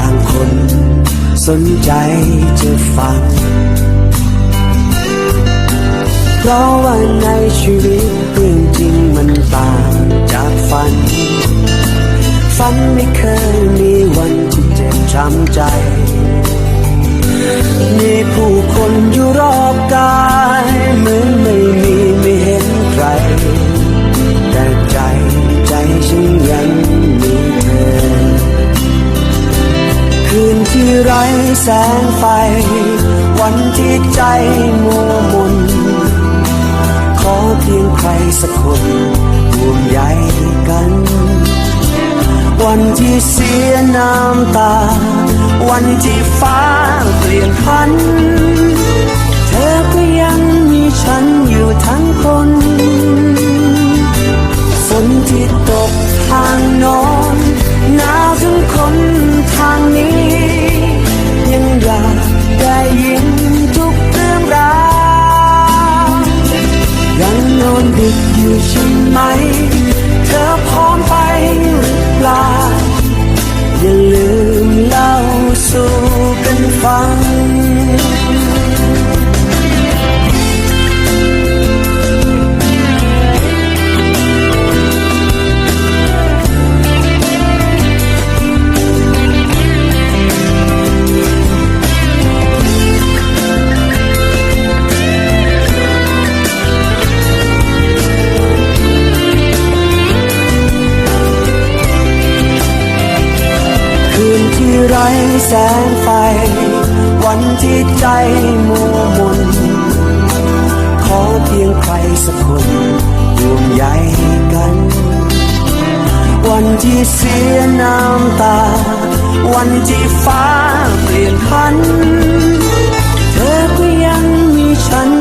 ต่างคน สนใจจะฟัง เพราะว่าในชีวิตเรื่องจริงมันต่าง ที่ไร้แสงไฟ วันที่ใจมัวมนขอเพียงใครสักคนห่วงใยกัน วันที่เสียน้ำตา วันที่ฟ้าเปลี่ยนพัน ไหม เธอพร้อมไปหรือเปล่า อย่าลืมเล่าสู่กันฟัง แสงไฟ วันที่ใจมัวมนขอเพียงใครสักคนรวมใหญ่กัน วันที่เสียน้ำตา วันที่ฟ้าเปลี่ยนพัน เธอก็ยังมีฉัน